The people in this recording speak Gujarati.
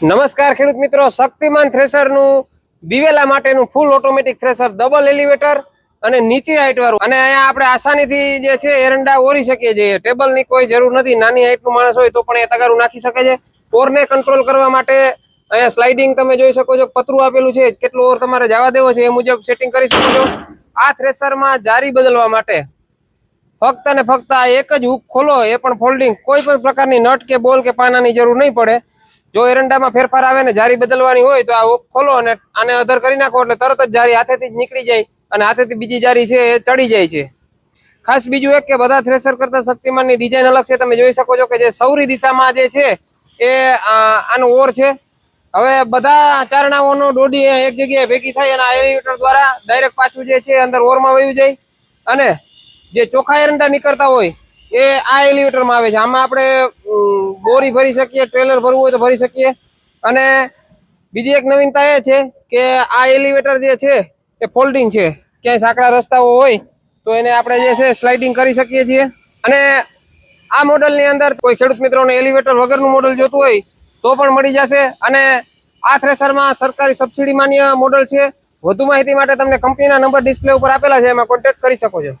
નમસ્કાર ખેડૂત મિત્રો, શક્તિમાન થ્રેસરનું દિવેલા માટેનું full automatic thresher double elevator અને નીચે હાઈટ વાળું અને અહીંયા આપણે આસાનીથી જે છે, એરંડા ઓરી શકીએ છીએ. ટેબલની કોઈ જરૂર નથી. નાની હાઈટનું માણસ હોય તો પણ એ તગારું નાખી શકે છે. ઓરને કંટ્રોલ કરવા માટે અહીંયા સ્લાઇડિંગ તમે જોઈ શકો છો પતરું આપેલું છે. કેટલો ઓર તમારે જવા દેવો છે એ મુજબ સેટિંગ કરી શકો છો. આ થ્રેસરમાં જારી બદલવા માટે ફક્ત ને ફક્ત આ એક જ હુક ખોલો. એ પણ ફોલ્ડિંગ કોઈ પણ પ્રકારની નટ કે બોલ કે પાનાની જરૂર નહીં પડે. જો એરંડામાં ફેરફાર આવે ને જારી બદલવાની હોય તો આ ખોલો અને આને અધર કરી નાખો એટલે તરત જ જારી હાથેથી જ નીકળી જાય અને હાથેથી બીજી જારી છે એ ચડી જાય છે. ખાસ બીજું એક કે બધા થ્રેસર કરતા શક્તિમાનની ડિઝાઇન અલગ છે. તમે જોઈ શકો છો કે જે સૌરી દિશામાં જે છે એ આનો ઓર છે. હવે બધા ચારણાઓનો દોડી એક જગ્યાએ ભેગી થાય અને આ એલિવેટર દ્વારા ડાયરેક્ટ પાછું જે છે અંદર ઓરમાં વયું જાય. અને જે ચોખા એરંડા નીકળતા હોય એ આ એલિવેટરમાં આવે છે. આમાં આપણે બોરી ભરી શકીએ ટ્રેલર ભરવું હોય તો ભરી શકીએ. અને બીજી એક નવીનતા એ છે કે આ એલિવેટર જે છે એ ફોલ્ડિંગ છે. ક્યાંય સાંકડા રસ્તાઓ હોય તો એને આપણે જે છે સ્લાઇડિંગ કરી શકીએ છીએ. અને આ મોડલની અંદર કોઈ ખેડૂત મિત્રોને એલિવેટર વગરનું મોડલ જોતું હોય તો પણ મળી જશે. અને આ થ્રેસરમાં સરકારી સબસિડી માન્ય મોડલ છે. વધુ માહિતી માટે તમને કંપનીના નંબર ડિસ્પ્લે ઉપર આપેલા છે, એમાં કોન્ટેક્ટ કરી શકો છો.